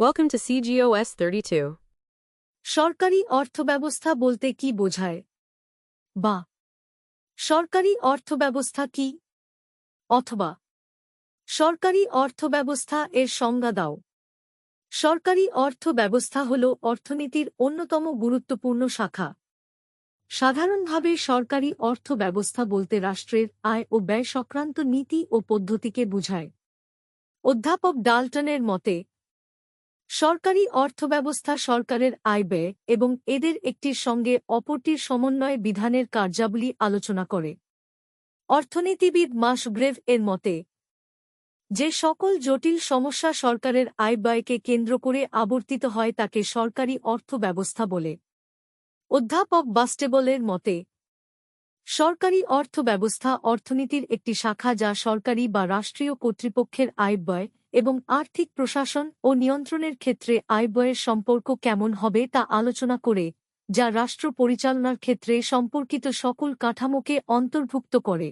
Welcome to CGOS 32. সরকারি অর্থব্যবস্থা বলতে কি বোঝায়? বা, সরকারি অর্থব্যবস্থা কি? অথবা, সরকারি অর্থব্যবস্থা এর সংজ্ঞা দাও। সরকারি অর্থব্যবস্থা হল অর্থনীতির অন্যতম গুরুত্বপূর্ণ শাখা। সাধারণভাবে সরকারি অর্থব্যবস্থা বলতে রাষ্ট্রের আয় ও ব্যয় সংক্রান্ত নীতি ও পদ্ধতিকে বোঝায়। অধ্যাপক ডাল্টনের মতে সরকারি অর্থব্যবস্থা সরকারের আয় ব্যয় এবং এদের একটির সঙ্গে অপরটির সমন্বয় বিধানের কার্যাবলী আলোচনা করে। অর্থনীতিবিদ মাসগ্রেভ এর মতে, যে সকল জটিল সমস্যা সরকারের আয় ব্যয়কে কেন্দ্র করে আবর্তিত হয় তাকে সরকারি অর্থব্যবস্থা বলে। অধ্যাপক বাস্টেবলের মতে, সরকারি অর্থব্যবস্থা অর্থনীতির একটি শাখা যা সরকারি বা রাষ্ট্রীয় কর্তৃপক্ষের আয় ব্যয় এবং আর্থিক প্রশাসন ও নিয়ন্ত্রণের ক্ষেত্রে আয় ব্যয়ের সম্পর্ক কেমন হবে তা আলোচনা করে, যা রাষ্ট্র পরিচালনার ক্ষেত্রে সম্পর্কিত সকল কাঠামোকে অন্তর্ভুক্ত করে।